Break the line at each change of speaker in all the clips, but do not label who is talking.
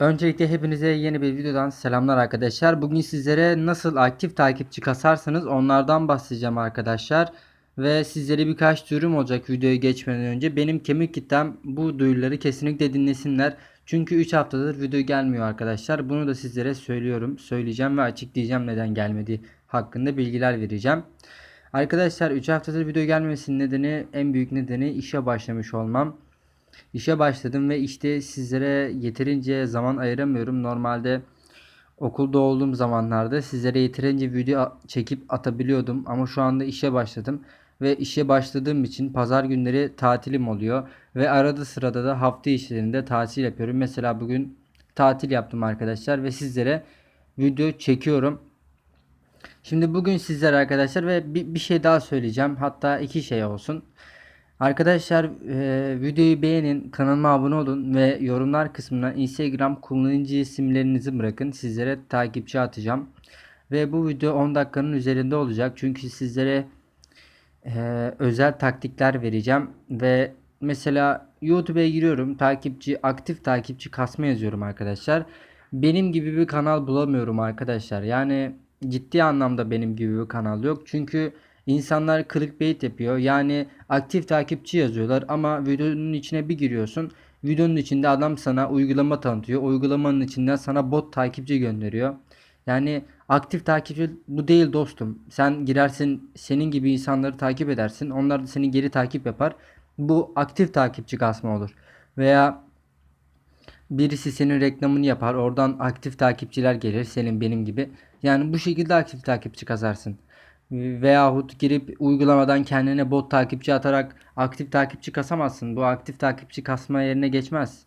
Öncelikle hepinize yeni bir videodan selamlar arkadaşlar. Bugün sizlere nasıl aktif takipçi kasarsanız onlardan bahsedeceğim arkadaşlar. Ve sizlere birkaç duyurum olacak videoya geçmeden önce. Benim kemik kitlem bu duyuruları kesinlikle dinlesinler. Çünkü 3 haftadır video gelmiyor arkadaşlar. Bunu da sizlere söylüyorum. Söyleyeceğim ve açıklayacağım neden gelmediği hakkında bilgiler vereceğim. Arkadaşlar 3 haftadır video gelmemesinin nedeni en büyük nedeni işe başlamış olmam. İşe başladım ve işte sizlere yeterince zaman ayıramıyorum. Normalde okulda olduğum zamanlarda sizlere yeterince video çekip atabiliyordum ama şu anda işe başladım ve işe başladığım için pazar günleri tatilim oluyor ve arada sırada da hafta işlerinde tatil yapıyorum. Mesela bugün tatil yaptım arkadaşlar ve sizlere video çekiyorum. Şimdi bugün sizlere arkadaşlar ve bir, bir şey daha söyleyeceğim. Hatta iki şey olsun. Arkadaşlar e, videoyu beğenin, kanalıma abone olun ve yorumlar kısmına Instagram kullanıcı isimlerinizi bırakın. Sizlere takipçi atacağım. Ve bu video 10 dakikanın üzerinde olacak. Çünkü sizlere e, özel taktikler vereceğim. Ve mesela YouTube'a giriyorum. Takipçi, aktif takipçi kasma yazıyorum arkadaşlar. Benim gibi bir kanal bulamıyorum arkadaşlar. Yani ciddi anlamda benim gibi bir kanal yok. Çünkü İnsanlar clickbait yapıyor. Yani aktif takipçi yazıyorlar ama videonun içine bir giriyorsun. Videonun içinde adam sana uygulama tanıtıyor. Uygulamanın içinden sana bot takipçi gönderiyor. Yani aktif takipçi bu değil dostum. Sen girersin senin gibi insanları takip edersin. Onlar da seni geri takip yapar. Bu aktif takipçi kasma olur. Veya birisi senin reklamını yapar. Oradan aktif takipçiler gelir senin benim gibi. Yani bu şekilde aktif takipçi kazarsın veyahut girip uygulamadan kendine bot takipçi atarak aktif takipçi kasamazsın. Bu aktif takipçi kasma yerine geçmez.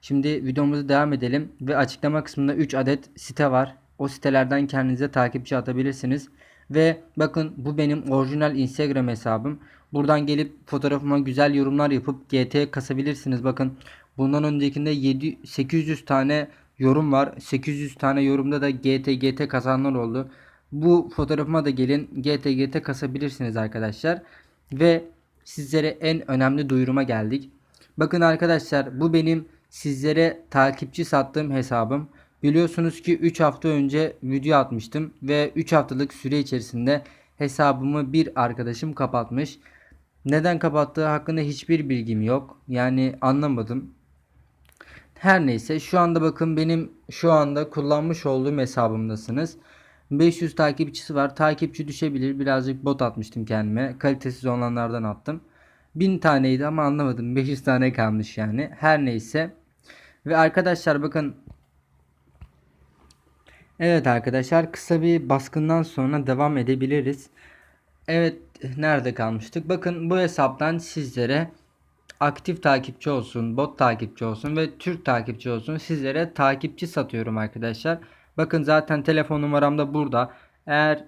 Şimdi videomuzu devam edelim ve açıklama kısmında 3 adet site var. O sitelerden kendinize takipçi atabilirsiniz. Ve bakın bu benim orijinal Instagram hesabım. Buradan gelip fotoğrafıma güzel yorumlar yapıp GT kasabilirsiniz. Bakın bundan öncekinde 7 800 tane yorum var. 800 tane yorumda da GT GT kazanlar oldu. Bu fotoğrafıma da gelin GTGT kasabilirsiniz arkadaşlar. Ve sizlere en önemli duyuruma geldik. Bakın arkadaşlar bu benim sizlere takipçi sattığım hesabım. Biliyorsunuz ki 3 hafta önce video atmıştım ve 3 haftalık süre içerisinde hesabımı bir arkadaşım kapatmış. Neden kapattığı hakkında hiçbir bilgim yok. Yani anlamadım. Her neyse şu anda bakın benim şu anda kullanmış olduğum hesabımdasınız. 500 takipçisi var. Takipçi düşebilir. Birazcık bot atmıştım kendime. Kalitesiz olanlardan attım. 1000 taneydi ama anlamadım. 500 tane kalmış yani. Her neyse. Ve arkadaşlar bakın. Evet arkadaşlar kısa bir baskından sonra devam edebiliriz. Evet nerede kalmıştık? Bakın bu hesaptan sizlere aktif takipçi olsun, bot takipçi olsun ve Türk takipçi olsun sizlere takipçi satıyorum arkadaşlar. Bakın zaten telefon numaram da burada. Eğer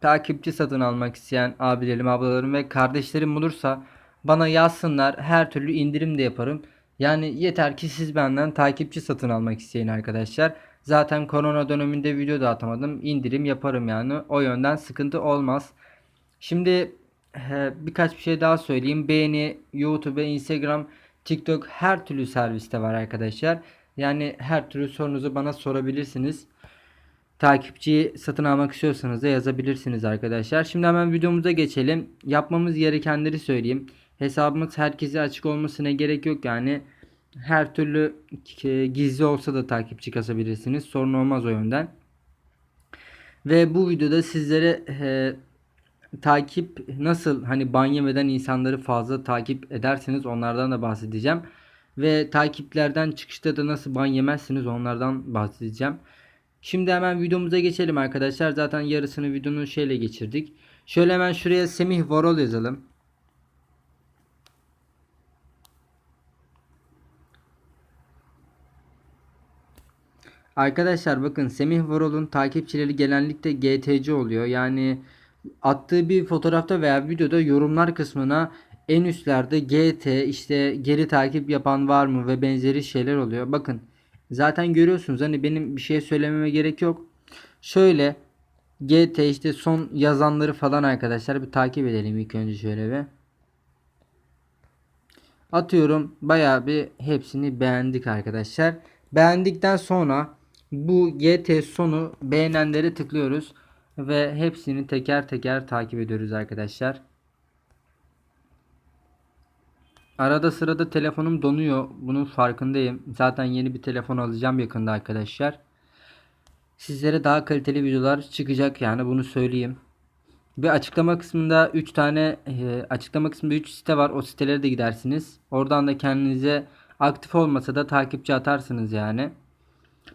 takipçi satın almak isteyen abilerim, ablalarım ve kardeşlerim olursa bana yazsınlar. Her türlü indirim de yaparım. Yani yeter ki siz benden takipçi satın almak isteyin arkadaşlar. Zaten korona döneminde video da atamadım. İndirim yaparım yani. O yönden sıkıntı olmaz. Şimdi birkaç bir şey daha söyleyeyim. Beğeni, YouTube, Instagram, TikTok her türlü serviste var arkadaşlar. Yani her türlü sorunuzu bana sorabilirsiniz. Takipçiyi satın almak istiyorsanız da yazabilirsiniz arkadaşlar. Şimdi hemen videomuza geçelim. Yapmamız gerekenleri söyleyeyim. Hesabımız herkese açık olmasına gerek yok yani. Her türlü gizli olsa da takipçi kasabilirsiniz. Sorun olmaz o yönden. Ve bu videoda sizlere e, takip nasıl hani ban yemeden insanları fazla takip ederseniz onlardan da bahsedeceğim. Ve takiplerden çıkışta da nasıl ban yemezsiniz onlardan bahsedeceğim. Şimdi hemen videomuza geçelim arkadaşlar. Zaten yarısını videonun şeyle geçirdik. Şöyle hemen şuraya Semih Varol yazalım. Arkadaşlar bakın Semih Varol'un takipçileri genellikle GTC oluyor. Yani attığı bir fotoğrafta veya videoda yorumlar kısmına en üstlerde GT işte geri takip yapan var mı ve benzeri şeyler oluyor. Bakın Zaten görüyorsunuz hani benim bir şey söylememe gerek yok. Şöyle GT işte son yazanları falan arkadaşlar bir takip edelim ilk önce şöyle bir. Atıyorum bayağı bir hepsini beğendik arkadaşlar. Beğendikten sonra bu GT sonu beğenenlere tıklıyoruz ve hepsini teker teker takip ediyoruz arkadaşlar. Arada sırada telefonum donuyor. Bunun farkındayım. Zaten yeni bir telefon alacağım yakında arkadaşlar. Sizlere daha kaliteli videolar çıkacak yani bunu söyleyeyim. Ve açıklama kısmında 3 tane e, açıklama kısmında 3 site var. O sitelere de gidersiniz. Oradan da kendinize aktif olmasa da takipçi atarsınız yani.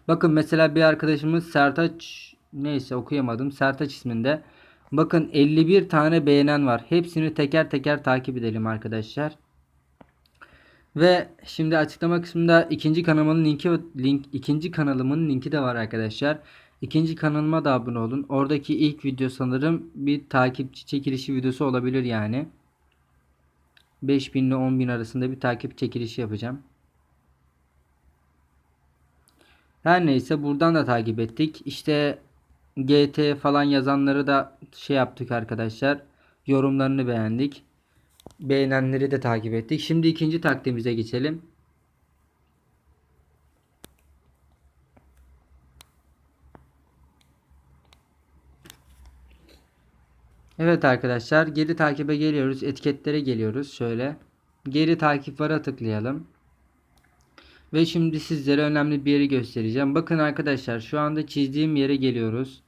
Bakın mesela bir arkadaşımız Sertaç neyse okuyamadım. Sertaç isminde. Bakın 51 tane beğenen var. Hepsini teker teker takip edelim arkadaşlar. Ve şimdi açıklama kısmında ikinci kanalımın linki link ikinci kanalımın linki de var arkadaşlar. İkinci kanalıma da abone olun. Oradaki ilk video sanırım bir takipçi çekilişi videosu olabilir yani. 5000 ile 10.000 arasında bir takip çekilişi yapacağım. Her neyse buradan da takip ettik. İşte GT falan yazanları da şey yaptık arkadaşlar. Yorumlarını beğendik. Beğenenleri de takip ettik. Şimdi ikinci taktiğimize geçelim. Evet arkadaşlar geri takibe geliyoruz. Etiketlere geliyoruz. Şöyle. Geri takip vara tıklayalım. Ve şimdi sizlere önemli bir yeri göstereceğim. Bakın arkadaşlar şu anda çizdiğim yere geliyoruz.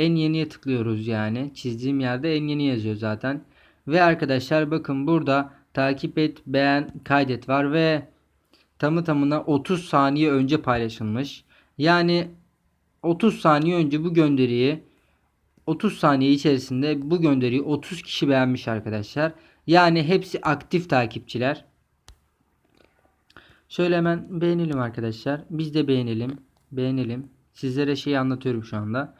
En yeniye tıklıyoruz yani. Çizdiğim yerde en yeni yazıyor zaten. Ve arkadaşlar bakın burada takip et, beğen, kaydet var ve tamı tamına 30 saniye önce paylaşılmış. Yani 30 saniye önce bu gönderiyi 30 saniye içerisinde bu gönderiyi 30 kişi beğenmiş arkadaşlar. Yani hepsi aktif takipçiler. Şöyle hemen beğenelim arkadaşlar. Biz de beğenelim. Beğenelim. Sizlere şeyi anlatıyorum şu anda.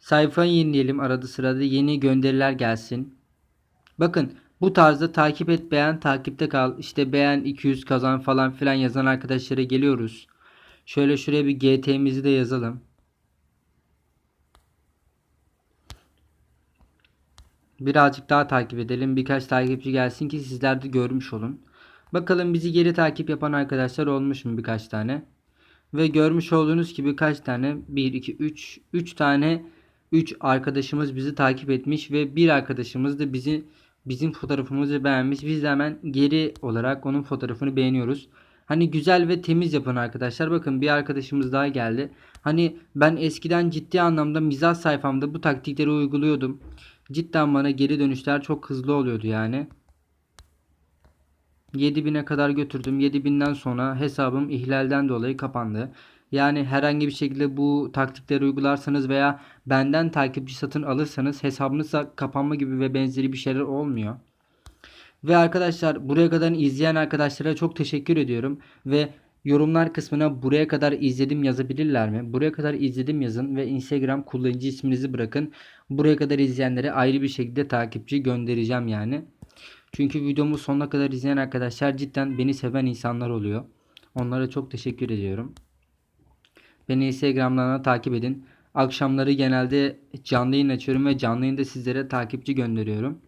Sayfayı yenileyelim. Arada sırada yeni gönderiler gelsin. Bakın bu tarzda takip et beğen takipte kal. İşte beğen 200 kazan falan filan yazan arkadaşlara geliyoruz. Şöyle şuraya bir GT'mizi de yazalım. Birazcık daha takip edelim. Birkaç takipçi gelsin ki sizler de görmüş olun. Bakalım bizi geri takip yapan arkadaşlar olmuş mu birkaç tane. Ve görmüş olduğunuz gibi kaç tane? 1, 2, 3. 3 tane 3 arkadaşımız bizi takip etmiş ve bir arkadaşımız da bizi bizim fotoğrafımızı beğenmiş. Biz de hemen geri olarak onun fotoğrafını beğeniyoruz. Hani güzel ve temiz yapın arkadaşlar. Bakın bir arkadaşımız daha geldi. Hani ben eskiden ciddi anlamda mizah sayfamda bu taktikleri uyguluyordum. Cidden bana geri dönüşler çok hızlı oluyordu yani. 7000'e kadar götürdüm. 7000'den sonra hesabım ihlalden dolayı kapandı. Yani herhangi bir şekilde bu taktikleri uygularsanız veya benden takipçi satın alırsanız hesabınızda kapanma gibi ve benzeri bir şeyler olmuyor. Ve arkadaşlar buraya kadar izleyen arkadaşlara çok teşekkür ediyorum. Ve yorumlar kısmına buraya kadar izledim yazabilirler mi? Buraya kadar izledim yazın ve Instagram kullanıcı isminizi bırakın. Buraya kadar izleyenlere ayrı bir şekilde takipçi göndereceğim yani. Çünkü videomu sonuna kadar izleyen arkadaşlar cidden beni seven insanlar oluyor. Onlara çok teşekkür ediyorum. Beni Instagram'dan da takip edin. Akşamları genelde canlı yayın açıyorum ve canlı yayında sizlere takipçi gönderiyorum.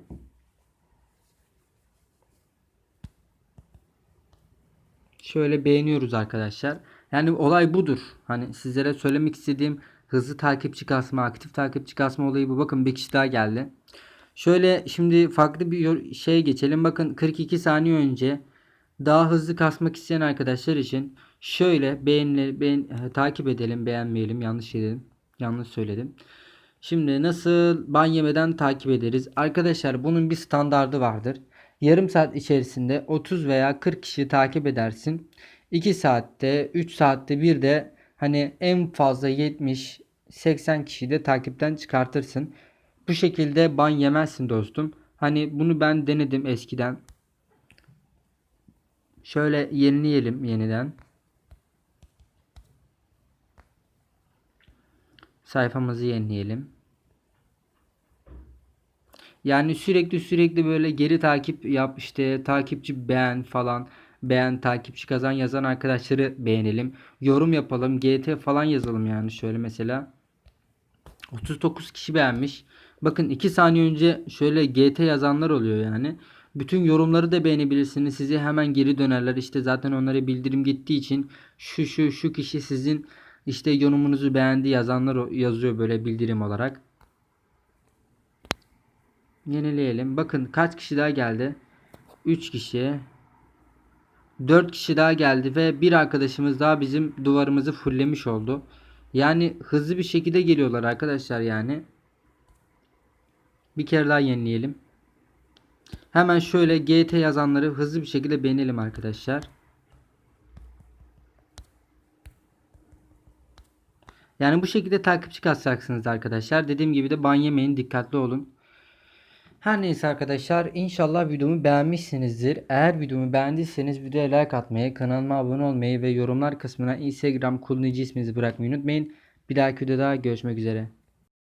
Şöyle beğeniyoruz arkadaşlar. Yani olay budur. Hani sizlere söylemek istediğim hızlı takipçi kasma, aktif takipçi kasma olayı bu. Bakın bir kişi daha geldi. Şöyle şimdi farklı bir şey geçelim. Bakın 42 saniye önce daha hızlı kasmak isteyen arkadaşlar için şöyle beğenleri beğen, takip edelim, beğenmeyelim. Yanlış dedim. Yanlış söyledim. Şimdi nasıl ban yemeden takip ederiz? Arkadaşlar bunun bir standardı vardır. Yarım saat içerisinde 30 veya 40 kişi takip edersin. 2 saatte, 3 saatte bir de hani en fazla 70 80 kişiyi de takipten çıkartırsın. Bu şekilde ban yemezsin dostum. Hani bunu ben denedim eskiden. Şöyle yenileyelim yeniden. Sayfamızı yenileyelim. Yani sürekli sürekli böyle geri takip yap işte takipçi beğen falan beğen takipçi kazan yazan arkadaşları beğenelim. Yorum yapalım GT falan yazalım yani şöyle mesela. 39 kişi beğenmiş. Bakın 2 saniye önce şöyle GT yazanlar oluyor yani. Bütün yorumları da beğenebilirsiniz. Size hemen geri dönerler. İşte zaten onlara bildirim gittiği için şu şu şu kişi sizin işte yorumunuzu beğendi yazanlar yazıyor böyle bildirim olarak. Yenileyelim. Bakın kaç kişi daha geldi? 3 kişi. 4 kişi daha geldi ve bir arkadaşımız daha bizim duvarımızı fulllemiş oldu. Yani hızlı bir şekilde geliyorlar arkadaşlar yani. Bir kere daha yenileyelim. Hemen şöyle GT yazanları hızlı bir şekilde beğenelim arkadaşlar. Yani bu şekilde takipçi kasacaksınız arkadaşlar. Dediğim gibi de ban yemeyin dikkatli olun. Her neyse arkadaşlar inşallah videomu beğenmişsinizdir. Eğer videomu beğendiyseniz videoya like atmayı, kanalıma abone olmayı ve yorumlar kısmına Instagram kullanıcı isminizi bırakmayı unutmayın. Bir dahaki videoda görüşmek üzere.